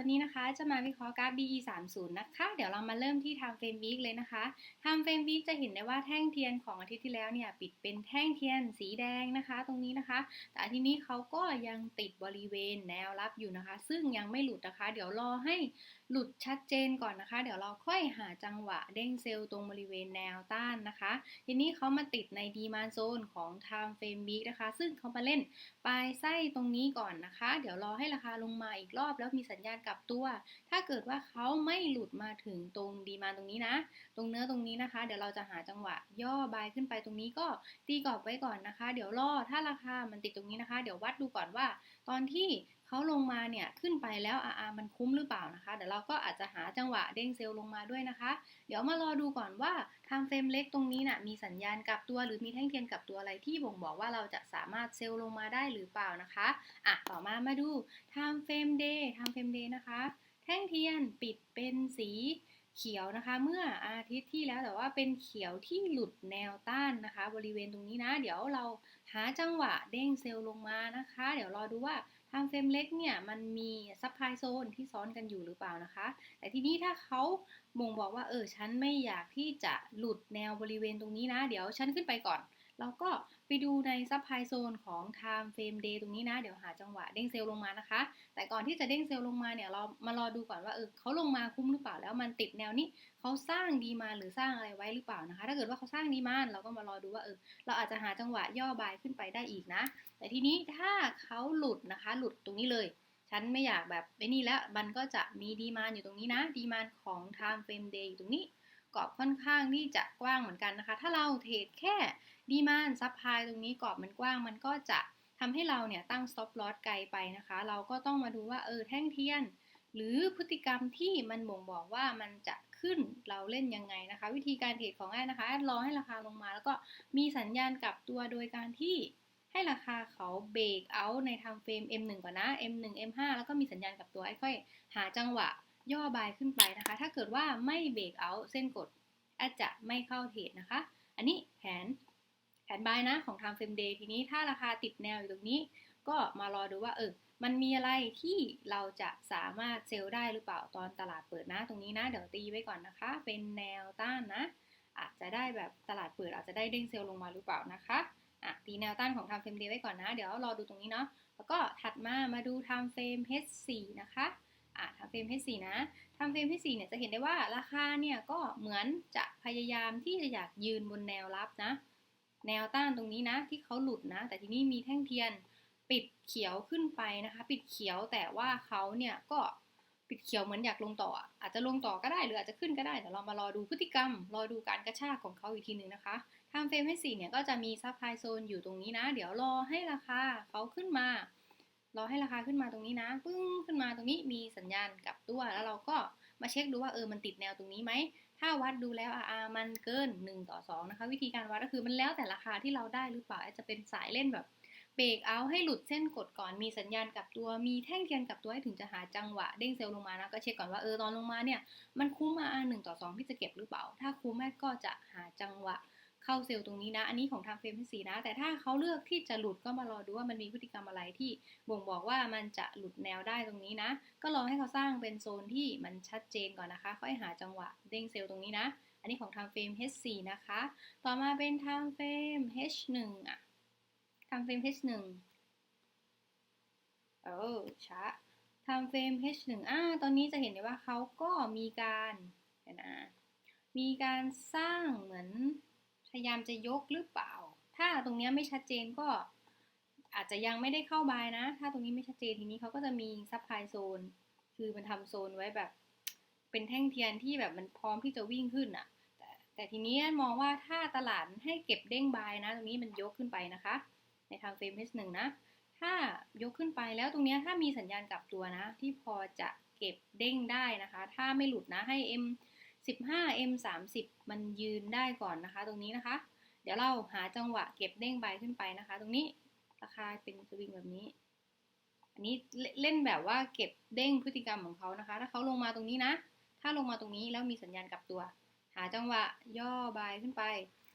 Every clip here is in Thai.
วันนี้นะคะจะมาวิเคราะห์กราฟ BE 3 0นะคะ เดี๋ยวเรามาเริ่มที่ time frame week เลยนะคะ time frame week จะเห็นได้ว่าแท่งเทียนของอาทิตย์ที่แล้วเนี่ยปิดเป็นแท่งเทียนสีแดงนะคะ ตรงนี้นะคะ แต่ทีนี้เขาก็ยังติดบริเวณแนวรับอยู่นะคะ ซึ่งยังไม่หลุดนะคะ เดี๋ยวรอให้ หลุดชัดเจนก่อนนะคะ เดี๋ยวเราค่อยหาจังหวะเด้งเซลล์ตรงบริเวณแนวต้านนะคะ ทีนี้เขามาติดในดีมานโซนของ time frame week นะคะ ซึ่งเขามาเล่นปลายไส้ตรงนี้ก่อนนะคะ เดี๋ยวรอให้ราคาลงมาอีกรอบแล้วมีสัญญาณกลับตัว ถ้าเกิดว่าเขาไม่หลุดมาถึงตรงดีมานตรงนี้นะ ตรงเนื้อตรงนี้นะคะ เดี๋ยวเราจะหาจังหวะย่อบายขึ้นไปตรงนี้ก็ตีกรอบไว้ก่อนนะคะ เดี๋ยวรอถ้าราคามันติดตรงนี้นะคะ เดี๋ยววัดดูก่อนว่า ตอนที่ เขาลงมาเนี่ยขึ้นไปแล้วอาอามันคุ้มหรือเปล่านะคะ เดี๋ยวเราก็อาจจะหาจังหวะเด้งเซลล์ลงมาด้วยนะคะ เดี๋ยวมารอดูก่อนว่าทางเฟรมเล็กตรงนี้นะ่ะมีสัญญาณกลับตัวหรือมีแท่งเทียนกลับตัวอะไรที่บ่งบอกว่าเราจะสามารถเซลล์ลงมาได้หรือเปล่านะคะอะต่อมามาดู time frame day time frame day นะคะ แท่งเทียนปิดเป็นสีเขียวนะคะเมื่ออาทิตย์ที่แล้วแต่ว่าเป็นเขียวที่หลุดแนวต้านนะคะ บริเวณตรงนี้นะ เดี๋ยวเราหาจังหวะเด้งเซลล์ลงมานะคะ เดี๋ยวรอดูว่า ทางเฟรมเล็กเนี่ยมันมีซับไพโซนที่ซ้อนกันอยู่หรือเปล่านะคะ แต่ทีนี้ถ้าเขาบ่งบอกว่าเออฉันไม่อยากที่จะหลุดแนวบริเวณตรงนี้นะ เดี๋ยวฉันขึ้นไปก่อน เราก็ไปดูในซับไพโซนของ time frame day ตรงนี้นะ เดี๋ยวหาจังหวะเด้งเซลล์ลงมานะคะ แต่ก่อนที่จะเด้งเซลล์ลงมาเนี่ยเรามารอดูก่อนว่าเออเขาลงมาคุ้มหรือเปล่าแล้วมันติดแนวนี้เขาสร้างดีมาหรือสร้างอะไรไว้หรือเปล่านะคะ ถ้าเกิดว่าเขาสร้างดีมาเราก็มารอดูว่าเออเราอาจจะหาจังหวะย่อบายขึ้นไปได้อีกนะ แต่ทีนี้ถ้าเขาหลุดนะคะ หลุดตรงนี้เลยฉันไม่อยากแบบไอ้นี่แล้ว มันก็จะมีดีมานอยู่ตรงนี้นะ ดีมานของ time frame day อยู่ตรงนี้ กรอบค่อนข้างที่จะกว้างเหมือนกันนะคะ ถ้าเราเทรดแค่ ดีมานซับพายตรงนี้กรอบมันกว้าง มันก็จะทำให้เราเนี่ยตั้ง stop loss ไกลไปนะคะ เราก็ต้องมาดูว่าเออแท่งเทียน หรือพฤติกรรมที่มันบ่งบอกว่ามันจะขึ้นเราเล่นยังไงนะคะ วิธีการเทรดของแอดนะคะแอดรอให้ราคาลงมาแล้วก็มีสัญญาณกลับตัวโดยการที่ให้ราคาเขาเบรกเอาในทางเฟรม M1 ก่อนนะ M1 M5 แล้วก็มีสัญญาณกลับตัวไอ้ค่อยหาจังหวะย่อบายขึ้นไปนะคะ ถ้าเกิดว่าไม่เบรกเอาเส้นกดแอดจะไม่เข้าเทรดนะคะ อันนี้แผน แผนบายนะของ time frame day ทีนี้ถ้าราคาติดแนวอยู่ตรงนี้ ก็มารอดูว่าเออมันมีอะไรที่เราจะสามารถเซลล์ได้หรือเปล่าตอนตลาดเปิดนะ ตรงนี้นะ เดี๋ยวตีไว้ก่อนนะคะ เป็นแนวต้านนะ อาจจะได้แบบตลาดเปิดอาจจะได้เด้งเซลล์ลงมาหรือเปล่านะคะอะตีแนวต้านของ time frame day ไว้ก่อนนะ เดี๋ยวรอดูตรงนี้เนาะแล้วก็ถัดมามาดู time frame H4 นะคะอะ time frame H4 นะ time frame H4 เนี่ยจะเห็นได้ว่าราคาเนี่ยก็เหมือนจะพยายามที่จะอยากยืนบนแนวรับนะ แนวต้านตรงนี้นะที่เขาหลุดนะ แต่ทีนี้มีแท่งเทียนปิดเขียวขึ้นไปนะคะ ปิดเขียวแต่ว่าเขาเนี่ยก็ปิดเขียวเหมือนอยากลงต่อ อาจจะลงต่อก็ได้หรืออาจจะขึ้นก็ได้แต่เรามารอดูพฤติกรรม รอดูการกระชากของเขาอีกทีหนึ่งนะคะทางเฟรมให้สี่เนี่ยก็จะมีซับไพโซนอยู่ตรงนี้นะ เดี๋ยวรอให้ราคาเขาขึ้นมารอให้ราคาขึ้นมาตรงนี้นะปึ้งขึ้นมาตรงนี้มีสัญญาณกลับตัวแล้วเราก็มาเช็คดูว่าเออมันติดแนวตรงนี้ไหม ถ้าวัดดูแล้ว RR มันเกิน 1 ต่อ 2 นะคะ วิธีการวัดก็คือมันแล้วแต่ราคาที่เราได้หรือเปล่าอาจจะเป็นสายเล่นแบบเบรกเอาให้หลุดเส้นกดก่อนมีสัญญาณกับตัวมีแท่งเทียนกับตัวให้ถึงจะหาจังหวะเด้งเซลล์ลงมานะก็เช็คก่อนว่าเออตอนลงมาเนี่ยมันคุ้ม RR 1ต่อ2ที่จะเก็บหรือเปล่า ถ้าคุ้มแม่ก็จะหาจังหวะ เข้าเซลล์ตรงนี้นะ อันนี้ของทางเฟรมที่สีนะ แต่ถ้าเขาเลือกที่จะหลุดก็มารอดูว่ามันมีพฤติกรรมอะไรที่บ่งบอกว่ามันจะหลุดแนวได้ตรงนี้นะ ก็รองให้เขาสร้างเป็นโซนที่มันชัดเจนก่อนนะคะ ค่อยหาจังหวะเด้งเซลล์ตรงนี้นะ อันนี้ของทางเฟรม H4 นะคะ ต่อมาเป็นทางเฟรม H1 อะทางเฟรม H1 เออช้าทางเฟรม H1 อ่า ตอนนี้จะเห็นได้ว่าเขาก็มีการเห็นนะ มีการสร้างเหมือน พยายามจะยกหรือเปล่า ถ้าตรงนี้ไม่ชัดเจนก็อาจจะยังไม่ได้เข้าบายนะ ถ้าตรงนี้ไม่ชัดเจนทีนี้เขาก็จะมีซับไพโซน คือมันทำโซนไว้แบบ เป็นแท่งเทียนที่แบบมันพร้อมที่จะวิ่งขึ้นอะแต่แต่ทีนี้มองว่าถ้าตลาดให้เก็บเด้งบายนะ ตรงนี้มันยกขึ้นไปนะคะ ในทางเฟรม H1 นะ ถ้ายกขึ้นไปแล้วตรงนี้ถ้ามีสัญญาณกลับตัวนะ ที่พอจะเก็บเด้งได้นะคะ ถ้าไม่หลุดนะให้ M 15 M 30มันยืนได้ก่อนนะคะ ตรงนี้นะคะ เดี๋ยวเราหาจังหวะเก็บเด้งใบขึ้นไปนะคะ ตรงนี้ราคาเป็นสวิงแบบนี้ อันนี้เล่นแบบว่าเก็บเด้งพฤติกรรมของเขานะคะ ถ้าเขาลงมาตรงนี้นะ ถ้าลงมาตรงนี้แล้วมีสัญญาณกลับตัว หาจังหวะย่อใบขึ้นไป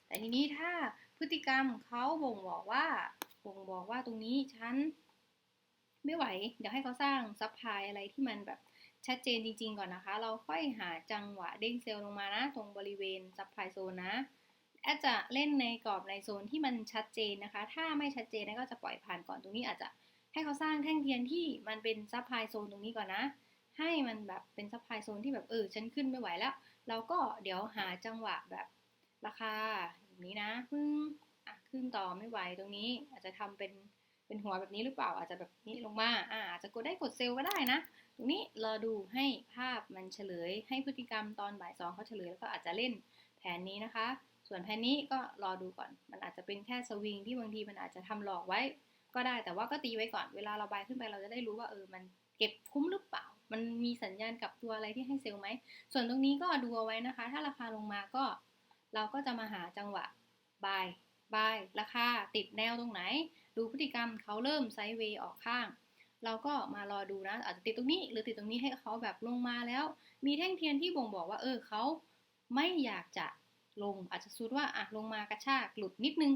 แต่ทีนี้ถ้าพฤติกรรมเขาบ่งบอกว่าบ่งบอกว่าตรงนี้ฉันไม่ไหว เดี๋ยวให้เขาสร้างซับพลายอะไรที่มันแบบ ชัดเจนจริงๆก่อนนะคะ เราค่อยหาจังหวะเด้งเซลล์ลงมานะ ตรงบริเวณซับไพโซนนะแอดจะเล่นในกรอบในโซนที่มันชัดเจนนะคะ ถ้าไม่ชัดเจนก็จะปล่อยผ่านก่อนตรงนี้อาจจะให้เขาสร้างแท่งเทียนที่มันเป็นซับไพโซนตรงนี้ก่อนนะ ให้มันแบบเป็นซับไพโซนที่แบบเออฉันขึ้นไม่ไหวแล้ว เราก็เดี๋ยวหาจังหวะแบบราคาแบบนี้นะพึ่งอะขึ้นต่อไม่ไหวตรงนี้อาจจะทำเป็น เป็นหัวแบบนี้หรือเปล่าอาจจะแบบนี้ลงมาอ่าอาจจะกดได้กดเซลล์ก็ได้นะ ตรงนี้รอดูให้ภาพมันเฉลย ให้พฤติกรรมตอนบ่ายสองเขาเฉลยแล้วก็อาจจะเล่นแผนนี้นะคะ ส่วนแผนนี้ก็รอดูก่อน มันอาจจะเป็นแค่สวิงที่บางทีมันอาจจะทำหลอกไว้ ก็ได้แต่ว่าก็ตีไว้ก่อนเวลาเราบายขึ้นไปเราจะได้รู้ว่าเออมันเก็บคุ้มหรือเปล่า มันมีสัญญาณกับตัวอะไรที่ให้เซลล์ไหม ส่วนตรงนี้ก็ดูเอาไว้นะคะ ถ้าราคาลงมาก็ เราก็จะมาหาจังหวะบายบายราคาติดแนวตรงไหน ดูพฤติกรรมเขาเริ่มไซด์เวย์ออกข้าง เราก็มารอดูนะ อาจจะติดตรงนี้ หรือติดตรงนี้ให้เขาแบบลงมาแล้ว มีแท่งเทียนที่บ่งบอกว่า เออเขาไม่อยากจะลง อาจจะสุดว่าอะลงมากระชากหลุดนิดนึง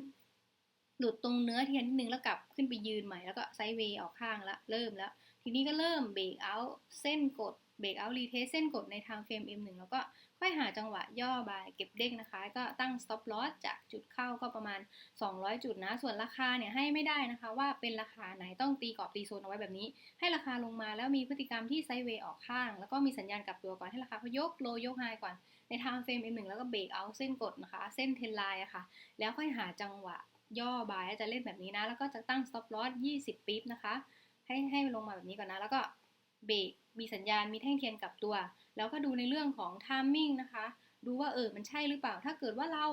หลุดตรงเนื้อเทียนนิดนึงแล้วกลับขึ้นไปยืนใหม่แล้วก็ไซด์เวย์ออกข้างแล้วเริ่มแล้ว ทีนี้ก็เริ่มเบรกเอาเส้นกดเบรกเอารีเทสเส้นกดในทางเฟรม M1 แล้วก็ ค่อยหาจังหวะย่อบายเก็บเด้งนะคะ ก็ตั้ง stop loss จากจุดเข้าก็ประมาณ 200 จุดนะ ส่วนราคาเนี่ยให้ไม่ได้นะคะ ว่าเป็นราคาไหนต้องตีกรอบตีโซนเอาไว้แบบนี้ ให้ราคาลงมาแล้วมีพฤติกรรมที่ไซด์เวย์ออกข้าง แล้วก็มีสัญญาณกลับตัวก่อนให้ราคาเขายกโลยกไฮก่อนในทางเฟรม M1 แล้วก็เบรกเอาเส้นกดนะคะ เส้นเทนไลน์อะค่ะ แล้วค่อยหาจังหวะย่อบายจะเล่นแบบนี้นะ แล้วก็จะตั้ง stop loss 20 ปิ๊บนะคะ ให้ให้ลงมาแบบนี้ก่อนนะ แล้วก็เบรกมีสัญญาณมีแท่งเทียนกลับตัว แล้วก็ดูในเรื่องของ timing นะคะ ดูว่าเออมันใช่หรือเปล่า ถ้าเกิดว่าเรา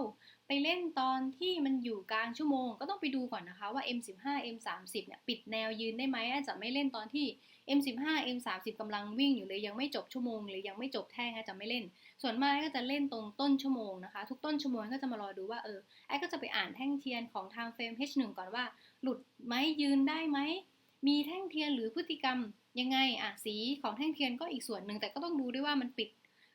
ไปเล่นตอนที่มันอยู่กลางชั่วโมง ก็ต้องไปดูก่อนนะคะว่า M15 M30 เนี่ยปิดแนวยืนได้ไหมอาจจะไม่เล่นตอนที่ M15 M30 กำลังวิ่งอยู่เลยยังไม่จบชั่วโมงหรือยังไม่จบแท่งอาจจะไม่เล่น ส่วนมากก็จะเล่นตรงต้นชั่วโมงนะคะ ทุกต้นชั่วโมงก็จะมารอดูว่าเออไอ้ก็จะไปอ่านแท่งเทียนของทางเฟรม H1 ก่อนว่า หลุดไหมยืนได้ไหมมีแท่งเทียนหรือพฤติกรรม ยังไงอะสีของแท่งเทียนก็อีกส่วนหนึ่งแต่ก็ต้องดูด้วยว่ามันปิด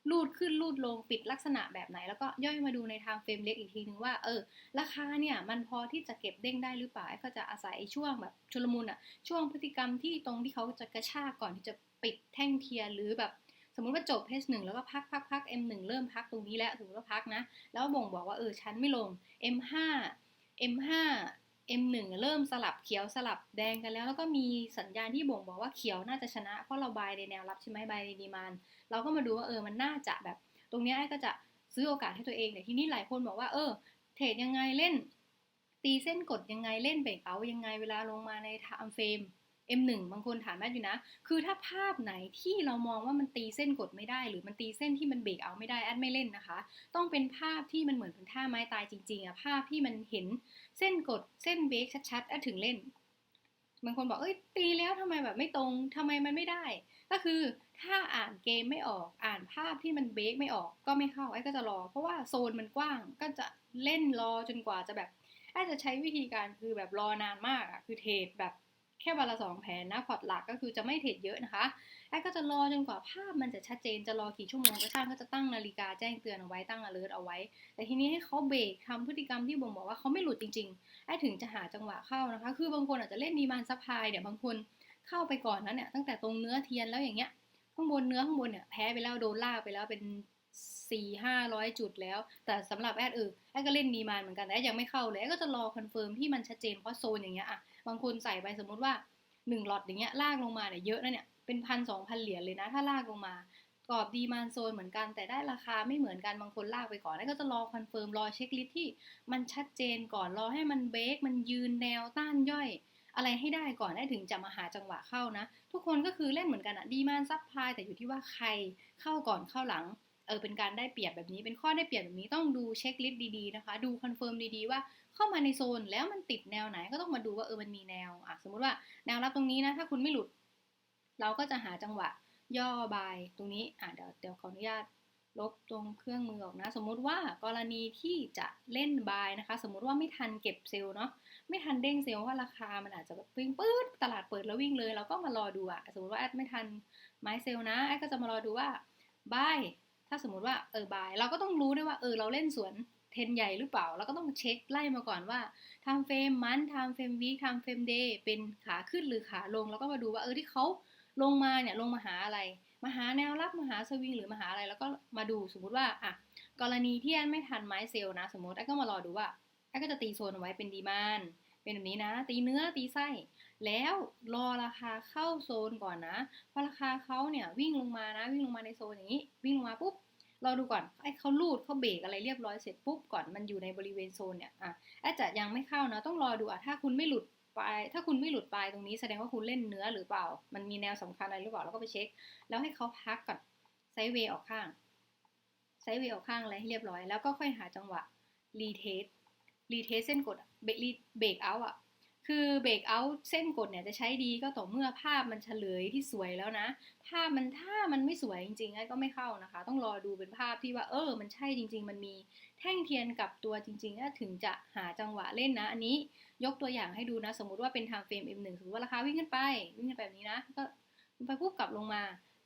ลูดขึ้นลูดลงปิดลักษณะแบบไหน แล้วก็ย่อยมาดูในทางเฟรมเล็กอีกทีนึงว่าเออราคาเนี่ยมันพอที่จะเก็บเด้งได้หรือเปล่าก็จะอาศัยช่วงแบบชุลมุนอะช่วงพฤติกรรมที่ตรงที่เขาจะกระชากก่อนที่จะปิดแท่งเทียนหรือแบบสมมติว่าจบ H1 แล้วก็พักพักพัก M1 เริ่มพักตรงนี้แล้วสมมติว่าพักนะ แล้วบ่งบอกว่าเออฉันไม่ลง M5 M5 M1 เริ่มสลับเขียวสลับแดงกันแล้ว แล้วก็มีสัญญาณที่บ่งบอกว่าเขียวน่าจะชนะ เพราะเราบายในแนวรับใช่ไหมบายในดีมานเราก็มาดูว่าเออมันน่าจะแบบ ตรงนี้ไอ้ก็จะซื้อโอกาสให้ตัวเองแต่ที่นี่หลายคนบอกว่าเออเทรดยังไงเล่น ตีเส้นกดยังไงเล่นเบรกเอายังไงเวลาลงมาในทม์เฟรม M1 บางคนถามแม่อยู่นะ คือถ้าภาพไหนที่เรามองว่ามันตีเส้นกดไม่ได้ หรือมันตีเส้นที่มันเบรกเอาไม่ได้แอดไม่เล่นนะคะ ต้องเป็นภาพที่มันเหมือนเป็นท่าไม้ตายจริงๆอะภาพที่มันเห็นเส้นกดเส้นเบรกชัดๆแอดถึงเล่นบางคนบอกเอ้ยตีแล้วทำไมแบบไม่ตรงทำไมมันไม่ได้ ก็คือถ้าอ่านเกมไม่ออกอ่านภาพที่มันเบรกไม่ออกก็ไม่เข้าไอ้ก็จะรอ เพราะว่าโซนมันกว้างก็จะเล่นรอจนกว่าจะแบบไอ้จะใช้วิธีการคือแบบรอนานมากอะคือเทรดแบบ แค่วันละสองแผนนะพอร์ตหลักก็คือจะไม่เทรดเยอะนะคะไอ้ก็จะรอจนกว่าภาพมันจะชัดเจนจะรอกี่ชั่วโมงก็ช่างก็จะตั้งนาฬิกาแจ้งเตือนเอาไว้ตั้ง alert เอาไว้ แต่ทีนี้ให้เขาเบรกทำพฤติกรรมที่บ่งบอกว่าเขาไม่หลุดจริงๆไอ้ถึงจะหาจังหวะเข้านะคะ คือบางคนอาจจะเล่นดีมานซัพพลายเดี๋ยวบางคนเข้าไปก่อนนั้นเนี่ยตั้งแต่ตรงเนื้อเทียนแล้วอย่างเงี้ยข้างบนเนื้อข้างบนเนี่ยแพ้ไปแล้วโดนลากไปแล้วเป็นสี่ห้าร้อยจุดแล้ว แต่สำหรับแอดเออแอดก็เล่นดีมานเหมือนกันแต่แอดยังไม่เข้าเลยแอดก็จะรอคอนเฟิร์มที่มันชัดเจนเพราะโซนอย่างเงี้ยอะ บางคนใส่ไปสมมติว่าหนึ่งหลอดอย่างเงี้ยลากลงมาเนี่ยเยอะนะเนี่ยเป็นพันสองพันเหรียญเลยนะ ถ้าลากลงมากรอบดีมานโซนเหมือนกัน แต่ได้ราคาไม่เหมือนกันบางคนลากไปก่อน แล้วก็จะรอคอนเฟิร์มรอเช็คลิสที่มันชัดเจนก่อนรอให้มันเบรกมันยืนแนวต้านย่อย อะไรให้ได้ก่อนได้ถึงจะมาหาจังหวะเข้านะ ทุกคนก็คือเล่นเหมือนกันอะดีมานซับพลายแต่อยู่ที่ว่าใครเข้าก่อนเข้าหลังเออเป็นการได้เปรียบแบบนี้เป็นข้อได้เปรียบแบบนี้ต้องดูเช็คลิสต์ดีๆนะคะ ดูคอนเฟิร์มดีๆว่า เข้ามาในโซนแล้วมันติดแนวไหนก็ต้องมาดูว่าเออมันมีแนวอะสมมติว่าแนวรับตรงนี้นะถ้าคุณไม่หลุด เราก็จะหาจังหวะย่อบายตรงนี้อะเดี๋ยวเดี๋ยวขออนุญาตลบตรงเครื่องมือออกนะ สมมุติว่ากรณีที่จะเล่นบายนะคะ สมมุติว่าไม่ทันเก็บเซลล์เนาะไม่ทันเด้งเซลล์ว่าราคามันอาจจะแบบวิ่งปื๊ดตลาดเปิดแล้ววิ่งเลย เราก็มารอดูอะสมมติว่าแอดไม่ทันไม้เซลล์นะแอดก็จะมารอดูว่าบายถ้าสมมติว่าเออบายเราก็ต้องรู้ด้วยว่าเออเราเล่นสวน เทนใหญ่หรือเปล่าเราก็ต้องเช็คไล่มาก่อนว่าทำเฟรมมันทำเฟรมวีคทำเฟรมเดย์เป็นขาขึ้นหรือขาลง แล้วก็มาดูว่าเออที่เขาลงมาเนี่ยลงมาหาอะไร มาหาแนวรับมาหาสวิงหรือมาหาอะไร แล้วก็มาดูสมมุติว่าอะกรณีที่แอนไม่ทันไม้เซลล์นะ สมมติแอนก็มารอดูว่าแอนก็จะตีโซนเอาไว้เป็นดีมานเป็นแบบนี้นะ ตีเนื้อตีไส้ แล้วรอราคาเข้าโซนก่อนนะพอราคาเขาเนี่ยวิ่งลงมานะ วิ่งลงมาในโซนอย่างนี้ วิ่งลงมาปุ๊บ รอดูก่อนไอ้เขาลูดเขาเบรกอะไรเรียบร้อยเสร็จปุ๊บก่อนมันอยู่ในบริเวณโซนเนี่ยอะอดจจะยังไม่เข้านะต้องรอดูอะถ้าคุณไม่หลุดปลายถ้าคุณไม่หลุดปลายตรงนี้แสดงว่าคุณเล่นเนื้อหรือเปล่า มันมีแนวสำคัญอะไรหรือเปล่าแล้วก็ไปเช็ค แล้วให้เขาพักก่อนไซเวย์ออกข้างไซเวย์ออกข้างอะไรให้เรียบร้อยแล้วก็ค่อยหาจังหวะรีเทสรีเทสเส้นกดเบรกเบรกเอาอะ คือเบรกเอาเส้นกดเนี่ยจะใช้ดีก็ต่อเมื่อภาพมันเฉลยที่สวยแล้วนะ ภาพมันถ้ามันไม่สวยจริงๆก็ไม่เข้านะคะ ต้องรอดูเป็นภาพที่ว่าเออ มันใช่จริง ๆ มันมีแท่งเทียนกับตัวจริงๆถึงจะหาจังหวะเล่นนะ อันนี้ยกตัวอย่างให้ดูนะ สมมุติว่าเป็นทางเฟรม M1 สมมติว่าราคาวิ่งขึ้นไป วิ่งขึ้นไปแบบนี้นะ ก็ไปปุ๊บกลับลงมา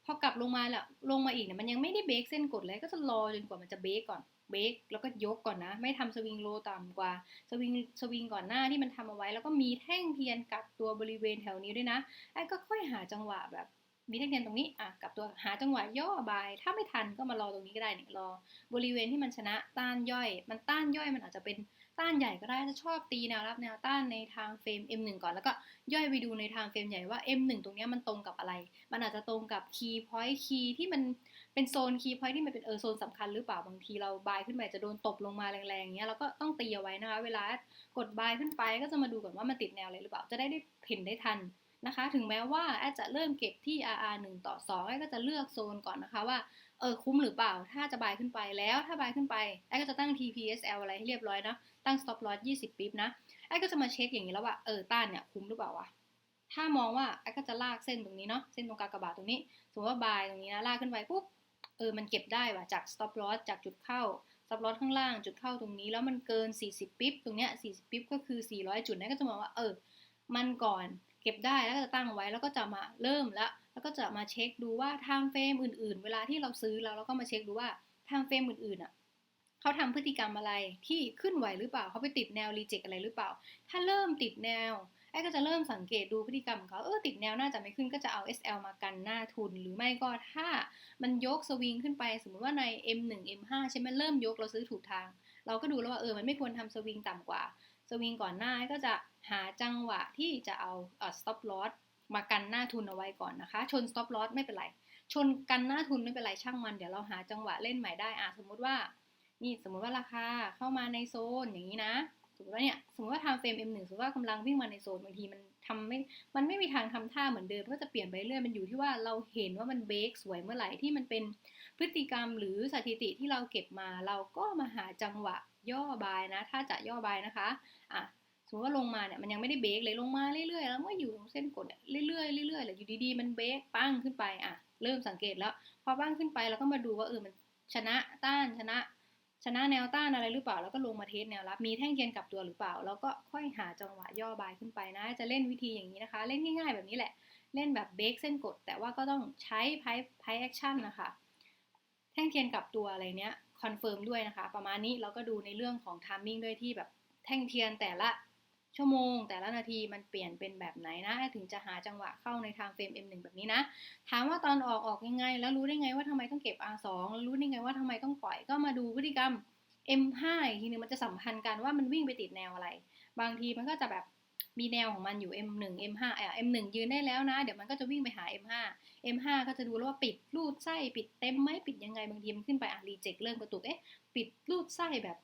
พอกลับลงมาแล้วลงมาอีกเนี่ยมันยังไม่ได้เบรกเส้นกดเลยก็จะรอจนกว่ามันจะเบรกก่อน เบรกแล้วก็ยกก่อนนะ ไม่ทำสวิงโลต่ำกว่าสวิงสวิงก่อนหน้าที่มันทำเอาไว้ แล้วก็มีแท่งเทียนกับตัวบริเวณแถวนี้ด้วยนะไอ้ก็ค่อยหาจังหวะแบบมีแท่งเทียนตรงนี้อะกับตัวหาจังหวะย่อบาย ถ้าไม่ทันก็มารอตรงนี้ก็ได้เนี่ยรอบริเวณที่มันชนะต้านย่อย มันต้านย่อยมันอาจจะเป็นต้านใหญ่ก็ได้ถ้าชอบตีแนวรับแนวต้านในทางเฟรม M1 ก่อนแล้วก็ย่อยไปดูในทางเฟรมใหญ่ว่า M1 ตรงนี้มันตรงกับอะไร มันอาจจะตรงกับคีย์พอยต์คีย์ที่มัน เป็นโซนคีย์พอยต์ที่มันเป็นเออโซนสำคัญหรือเปล่าบางทีเราบายขึ้นไปจะโดนตบลงมาแรงๆเงี้ยเราก็ต้องตีเอาไว้นะคะ เวลากดบายขึ้นไปก็จะมาดูก่อนว่ามันติดแนวอะไรหรือเปล่าจะได้ได้เห็นได้ทันนะคะ ถึงแม้ว่าแอดจะเริ่มเก็บที่ RR 1ต่อ2แอดก็จะเลือกโซนก่อนนะคะว่าเออคุ้มหรือเปล่า ถ้าจะบายขึ้นไปแล้วถ้าบายขึ้นไปแอดก็จะตั้ง TPSL อะไรให้เรียบร้อยนะตั้ง stop loss 20ปิ๊บนะไอ้ก็จะมาเช็คอย่างนี้แล้วว่าเออต้านเนี่ยคุ้มหรือเปล่าวะถ้ามองว่าไอ้ก็จะลากเส้นตรงนี้เนาะเส้นตรงกากระบาดตรงนี้สมมติว่าบายตรงนี้นะลากขึ้นไปปุ๊บ ออมันเก็บได้ว่ะจาก stop loss จากจุดเข้า stop loss ข้างล่างจุดเข้าตรงนี้ แล้วมันเกิน 40ปิ๊บตรงเนี้ย40ปิ๊บก็คือ 400 จุดนั่นก็จะมองว่าเออมันก่อนเก็บได้แล้วก็จะตั้งไว้แล้วก็จะมาเริ่มแล้วแล้วก็จะมาเช็คดูว่าทางเฟรมอื่นๆ เวลาที่เราซื้อแล้วเราก็มาเช็คดูว่าทางเฟรมอื่นๆอะเขาทำพฤติกรรมอะไรที่ขึ้นไหวหรือเปล่าเขาไปติดแนวรีเจ็คอะไรหรือเปล่า ถ้าเริ่มติดแนว ไอ้ก็จะเริ่มสังเกตดูพฤติกรรมของเขาเออติดแนวน่าจะไม่ขึ้นก็จะเอา SL มากันหน้าทุน หรือไม่ก็ถ้ามันยกสวิงขึ้นไปสมมุติว่าใน M1 M5 ใช่ไหมเริ่มยกเราซื้อถูกทาง เราก็ดูแล้วว่าเออมันไม่ควรทำสวิงต่ำกว่า สวิงก่อนหน้าก็จะหาจังหวะที่จะเอาเอ่อ stop loss มากันหน้าทุนเอาไว้ก่อนนะคะ ชน stop loss ไม่เป็นไร ชนกันหน้าทุนไม่เป็นไรช่างมันเดี๋ยวเราหาจังหวะเล่นใหม่ได้อะสมมุติว่านี่สมมติว่าราคาเข้ามาในโซนอย่างนี้นะ สมมติว่าเนี่ยสมมติว่าทำเฟรม M1 สมมติว่ากำลังวิ่งมาในโซนบางทีมันทำไม่ มันไม่มีทางทำท่าเหมือนเดิมก็จะเปลี่ยนไปเรื่อยมันอยู่ที่ว่าเราเห็นว่ามันเบรกสวยเมื่อไหร่ที่มันเป็นพฤติกรรมหรือสถิติที่เราเก็บมา เราก็มาหาจังหวะย่อบายนะ ถ้าจะย่อบายนะคะอะสมมติว่าลงมาเนี่ยมันยังไม่ได้เบรกเลยลงมาเรื่อยๆแล้วก็อยู่ตรงเส้นกดเรื่อยๆเรื่อยๆแล้วอยู่ดีๆมันเบรกปั้งขึ้นไปอะเริ่มสังเกตแล้ว พอปั้งขึ้นไปเราก็มาดูว่าเออมันชนะต้านชนะ ชนะแนวต้านอะไรหรือเปล่า แล้วก็ลงมาเทสแนวรับ มีแท่งเทียนกลับตัวหรือเปล่า แล้วก็ค่อยหาจังหวะย่อบายขึ้นไปนะ จะเล่นวิธีอย่างนี้นะคะ เล่นง่ายๆแบบนี้แหละ เล่นแบบเบรกเส้นกด แต่ว่าก็ต้องใช้ไพ่ไพ่แอคชั่นนะคะ แท่งเทียนกลับตัวอะไรเนี้ยคอนเฟิร์มด้วยนะคะ ประมาณนี้เราก็ดูในเรื่องของทามมิ่งด้วยที่แบบแท่งเทียนแต่ละ ชั่วโมง แต่ละนาทีมันเปลี่ยนเป็นแบบไหนนะ ถึงจะหาจังหวะเข้าในทางเฟรม M1 แบบนี้นะ ถามว่าตอนออกออกยังไง แล้วรู้ได้ไงว่าทำไมต้องเก็บ R2 แล้วรู้ได้ไงว่าทำไมต้องปล่อยก็มาดูพฤติกรรม M5 อีกทีนึงมันจะสัมพันธ์กันว่ามันวิ่งไปติดแนวอะไร บางทีมันก็จะแบบมีแนวของมันอยู่ M1 M5 อะ M1 ยืนได้แล้วนะ เดี๋ยวมันก็จะวิ่งไปหา M5 M5 ก็จะดูแล้วว่าปิดรูดไส้ปิดเต็มไหมปิดยังไงบางทีมันขึ้นไปอะรีเจ็คเริ่มกระตุกเอ๊ะปิดรูดไส้แบบ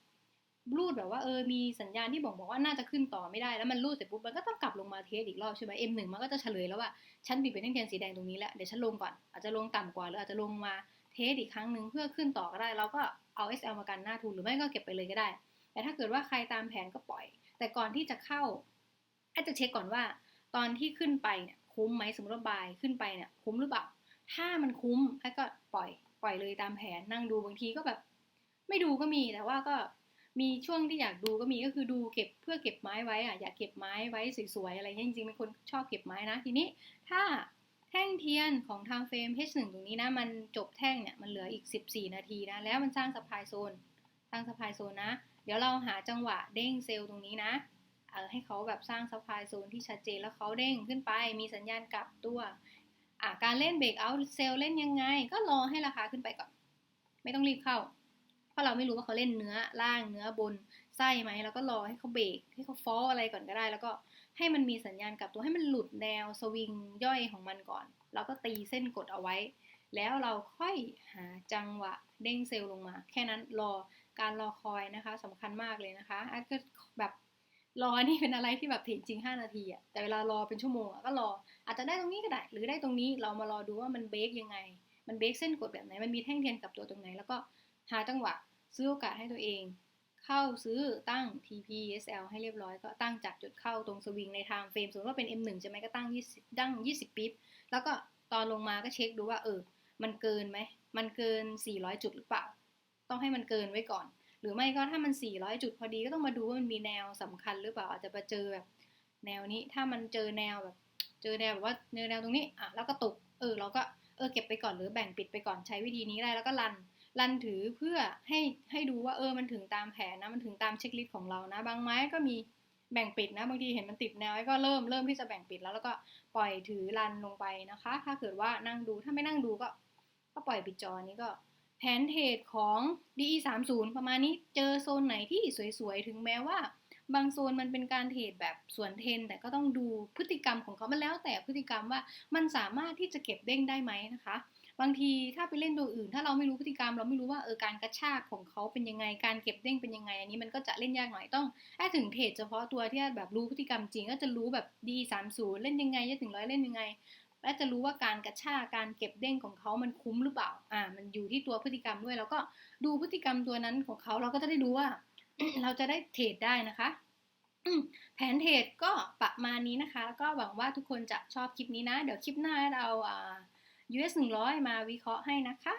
รูดแบบว่าเออมีสัญญาณที่บอกบอกว่าน่าจะขึ้นต่อไม่ได้แล้วมันรูดเสร็จปุ๊บมันก็ต้องกลับลงมาเทสอีกรอบใช่ไหม M1 มันก็จะเฉลยแล้วว่าฉันปิดเป็นแท่งเทียนสีแดงตรงนี้แล้วเดี๋ยวฉันลงก่อนอาจจะลงต่ำกว่าหรืออาจจะลงมาเทสอีกครั้งหนึ่งเพื่อขึ้นต่อก็ได้เราก็เอา SL มากันหน้าทุนหรือไม่ก็เก็บไปเลยก็ได้ แต่ถ้าเกิดว่าใครตามแผนก็ปล่อย แต่ก่อนที่จะเข้าอาจจะเช็คก่อนว่า ตอนที่ขึ้นไปเนี่ยคุ้มไหมสมมติว่าบายขึ้นไปเนี่ยคุ้มหรือเปล่าถ้ามันคุ้มไอ้ก็ปล่อยปล่อยเลยตามแผนนั่งดูบางทีก็แบบ ไม่ดูก็มีแต่ว่าก็ มีช่วงที่อยากดูก็มีก็คือดูเก็บเพื่อเก็บไม้ไว้อะอยากเก็บไม้ไว้สวยๆอะไรเงี้ยจริงๆเป็นคนชอบเก็บไม้นะทีนี้ถ้าแท่งเทียนของทางเฟรม H1 ตรงนี้นะมันจบแท่งเนี่ยมันเหลืออีก 14 นาทีนะแล้วมันสร้างสปายโซนสร้างสปายโซนนะ เดี๋ยวเราหาจังหวะเด้งเซลล์ตรงนี้นะเออให้เขาแบบสร้างสปายโซนที่ชัดเจนแล้วเขาเด้งขึ้นไปมีสัญญาณกลับตัวอะการเล่นเบรกเอาเซลเล่นยังไง ก็รอให้ราคาขึ้นไปก่อน ไม่ต้องรีบเข้า ราะเราไม่รู้ว่าเขาเล่นเนื้อล่างเนื้อบนไส้ไหมแล้วก็รอให้เขาเบรกให้เขาฟอลอะไรก่อนก็ได้ แล้วก็ให้มันมีสัญญาณกลับตัวให้มันหลุดแนวสวิงย่อยของมันก่อน แล้วก็ตีเส้นกดเอาไว้ แล้วเราค่อยหาจังหวะเด้งเซลล์ลงมา แค่นั้นรอการรอคอยนะคะสำคัญมากเลยนะคะอาจก็แบบรอนี่เป็นอะไรที่แบบถึงจริง 5 นาทีอะแต่เวลารอเป็นชั่วโมงอะก็รอ อาจจะได้ตรงนี้ก็ได้ หรือได้ตรงนี้เรามารอดูว่ามันเบรกยังไง มันเบรกเส้นกดแบบไหน มันมีแท่งเทียนกับตัวตรงไหน แล้วก็หาจังหวะ ซื้อโอกาสให้ตัวเอง เข้าซื้อตั้ง TP SL ให้เรียบร้อยก็ตั้งจากจุดเข้าตรงสวิงในทม์เฟรมสมมติว่าเป็น M1 ใช่ไหมก็ตั้ง20ตั้ง 20ปิ๊บแล้วก็ตอนลงมาก็เช็คดูว่าเออ มันเกินไหม มันเกิน 400 จุดหรือเปล่า ต้องให้มันเกินไว้ก่อน หรือไม่ก็ถ้ามัน 400 จุดพอดีก็ต้องมาดูว่ามันมีแนวสำคัญหรือเปล่า อาจจะไปเจอแบบแนวนี้ ถ้ามันเจอแนวแบบ เจอแนวแบบว่าเจอแนวตรงนี้ อะ แล้วก็ตก เออ เราก็ เออ เก็บไปก่อนหรือแบ่งปิดไปก่อนใช้วิธีนี้ได้ แล้วก็รัน รันถือเพื่อให้ให้ดูว่าเออมันถึงตามแผนนะมันถึงตามเช็คลิสต์ของเรานะ บางไม้ก็มีแบ่งปิดนะ บางทีเห็นมันติดแนวก็เริ่มเริ่มที่จะแบ่งปิดแล้วแล้วก็ปล่อยถือรันลงไปนะคะ ถ้าเกิดว่านั่งดูถ้าไม่นั่งดูก็ก็ปล่อยปิดจอนี้ก็แผนเทรดของ DE 3 0ประมาณนี้เจอโซนไหนที่สวยๆ ถึงแม้ว่า บางโซนมันเป็นการเทรดแบบสวนเทน แต่ก็ต้องดูพฤติกรรมของเขามันแล้วแต่พฤติกรรมว่ามันสามารถที่จะเก็บเด้งได้ไหมนะคะ บางทีถ้าไปเล่นตัวอื่น ถ้าเราไม่รู้พฤติกรรม เราไม่รู้ว่าเออการกระชากของเขาเป็นยังไง การเก็บเด้งเป็นยังไง อันนี้มันก็จะเล่นยากหน่อยต้องถ้าถึงเทรดเฉพาะตัวที่แบบรู้พฤติกรรมจริง ก็จะรู้แบบ DE 3 0เล่นยังไงจะถึงร้อยเล่นยังไง และจะรู้ว่าการกระชากการเก็บเด้งของเขามันคุ้มหรือเปล่า อ่า มันอยู่ที่ตัวพฤติกรรมด้วย แล้วก็ดูพฤติกรรมตัวนั้นของเขาเราก็จะได้ดูว่า เราจะได้เทรดได้นะคะแผนเทรดก็ประมาณนี้นะคะ แล้วก็หวังว่าทุกคนจะชอบคลิปนี้นะ เดี๋ยวคลิปหน้าเราอ่า US 100 มาวิเคราะห์ให้นะคะ